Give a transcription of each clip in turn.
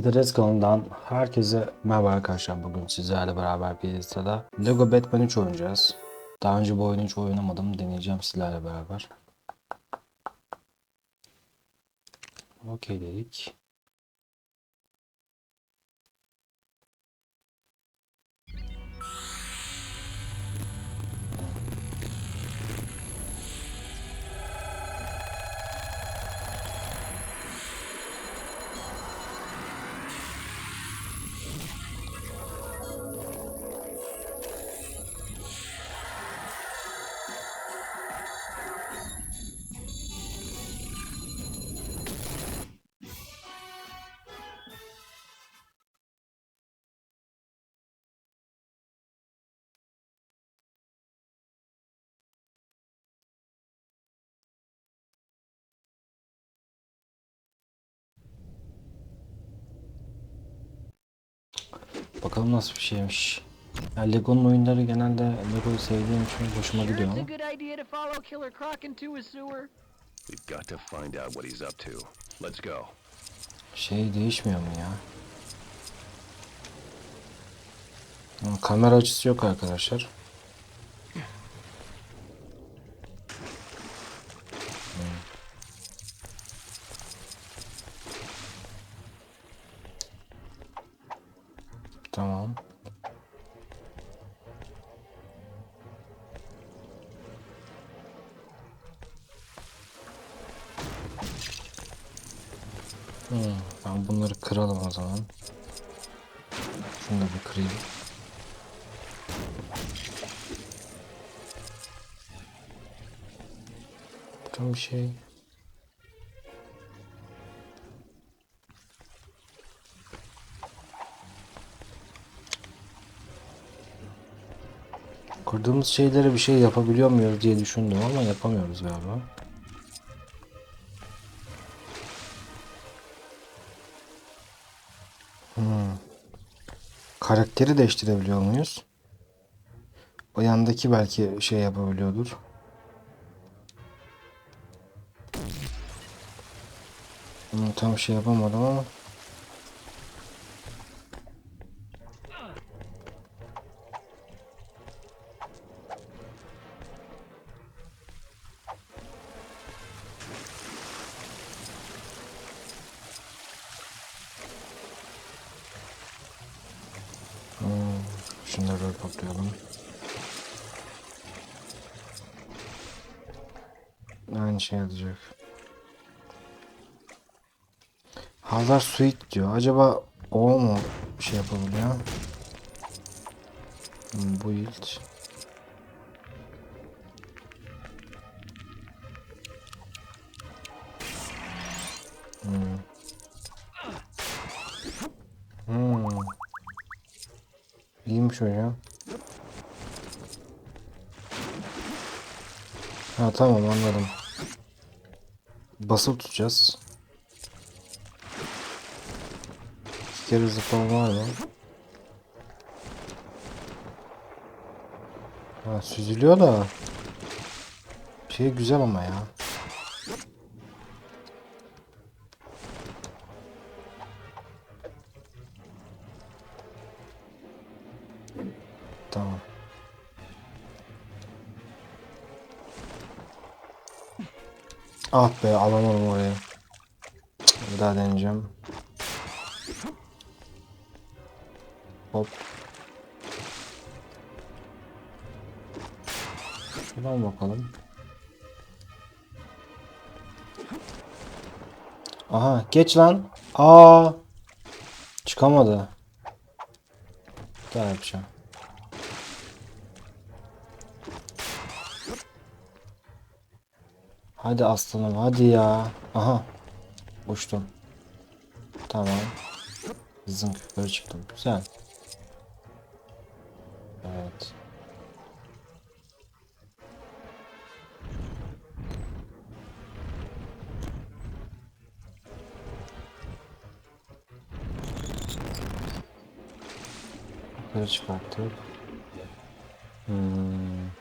Vidares kanalından herkese merhaba arkadaşlar. Bugün sizlerle beraber bir listada Lego Batman 3 oynayacağız. Daha önce bu oyunu hiç oynamadım. Deneyeceğim sizlerle beraber. Okey dedik. Bakalım nasıl bir şeymiş. Ya Lego'nun oyunları genelde Lego'yu sevdiğim için hoşuma gidiyor ama. Şey değişmiyor mu ya? Kamera açısı yok arkadaşlar. Hmm, ben bunları kıralım o zaman. Şunu da bir kırayım. Tam bir şey. Kırdığımız şeylere bir şey yapabiliyor muyuz diye düşündüm ama yapamıyoruz galiba. Karakteri değiştirebiliyor muyuz? O yandaki belki şey yapabiliyordur. Tam şey yapamadım ama. Şunları toplayalım. Aynı şey olacak. Hazar Suite diyor. Acaba o mu şey yapabiliyor? Hmm, bu ilk. İyiymiş hocam. Ha tamam anladım. Basıp tutacağız. İki kere zıplama var mı? Ha süzülüyor da. Şey güzel ama ya. Tamam. Ah be alamadım orayı. Cık, Bir daha deneyeceğim. Hop. Şuradan bakalım. Aha geç lan. Aa. Çıkamadı. Daha yapacağım. Hadi aslanım hadi ya. Aha. Uçtum. Tamam. Zınk yukarı çıktım. Güzel. Evet. Yukarı çıkarttık. Hmm.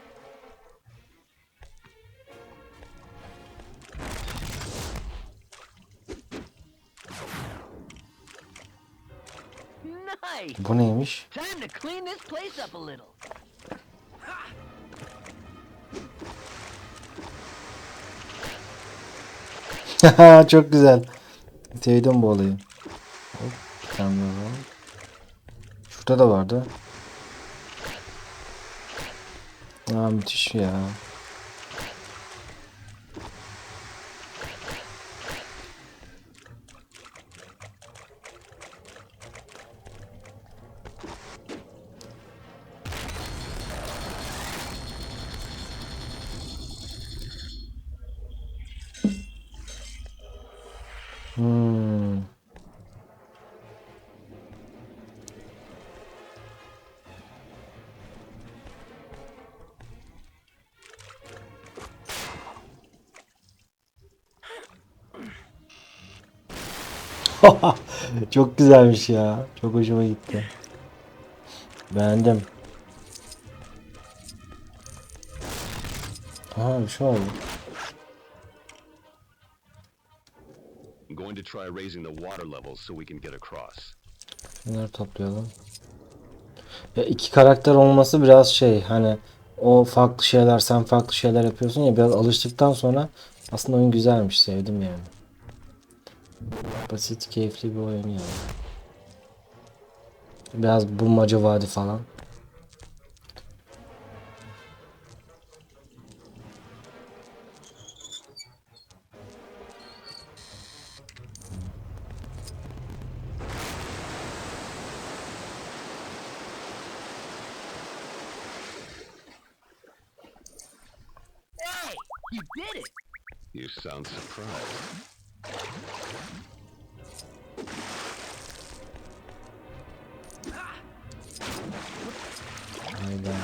A little. Çok güzel. Sevdim bu olayı. Şurada da vardı. Aa müthiş ya. Çok güzelmiş ya. Çok hoşuma gitti. Beğendim. Aha bir şey oldu. I'm going to try raising the water levels so we can get across. Bunları toplayalım. Ya iki karakter olması biraz şey hani o farklı şeyler sen farklı şeyler yapıyorsun ya biraz alıştıktan sonra aslında oyun güzelmiş sevdim yani. Basit keyifli bir oyun yani. Biraz bulmaca vadi falan. Hey, you did it. You sound surprised. Hayda.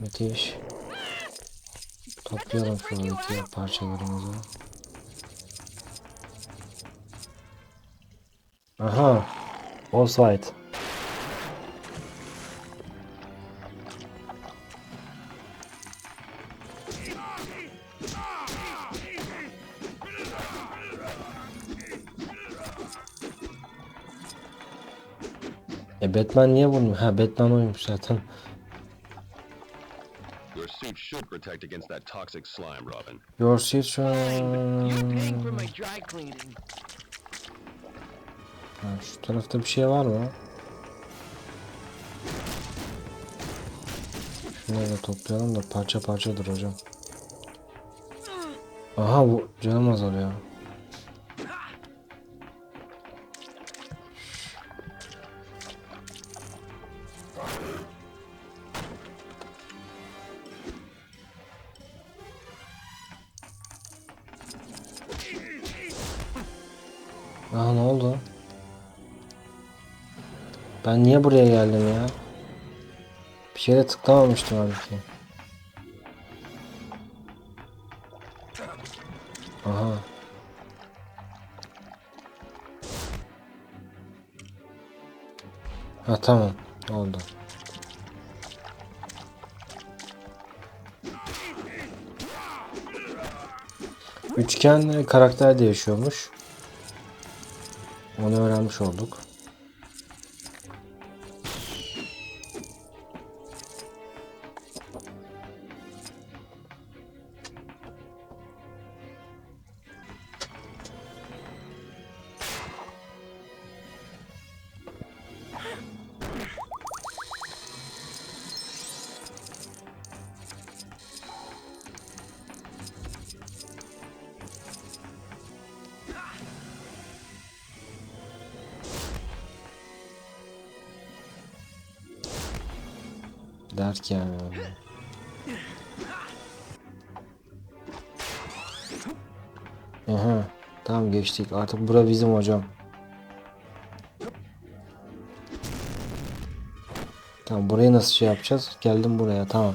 Müthiş. Topluyorum şuradaki parçalarımızı. Aha. Offside. E Batman niye vurmuyor? Ha Batman oymuş zaten. Your suit should protect against that toxic slime, Robin. Your suit şu You're paying for my dry cleaning. Ha, şu tarafta bir şey var mı? Şunları da toplayalım da parça parçadır hocam. Aha bu canım azalıyor. Aha ne oldu? Ben niye buraya geldim ya? Bir şeye tıklamamıştım halbuki. Aha. Ha tamam. Oldu. Üçgen karakter değişiyormuş. Onu öğrenmiş olduk. Derken Aha, tamam geçtik. Artık bura bizim hocam. Tamam burayı nasıl şey yapacağız? Geldim buraya tamam.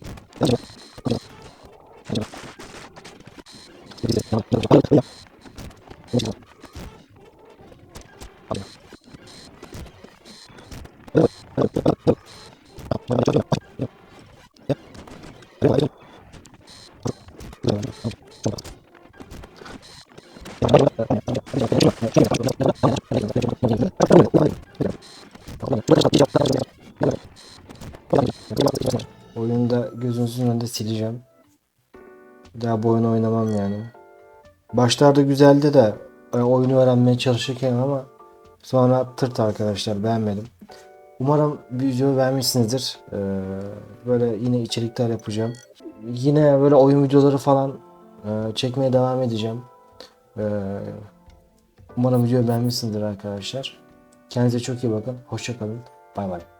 bu oyunu oynamam yani. Başlarda güzeldi de e, oyunu öğrenmeye çalışırken ama sonra tırt arkadaşlar beğenmedim. Umarım videoyu beğenmişsinizdir. Ee, böyle yine içerikler yapacağım. Yine böyle oyun videoları falan e, çekmeye devam edeceğim. Umarım videoyu beğenmişsinizdir arkadaşlar. Kendinize çok iyi bakın. Hoşçakalın. Bay bay.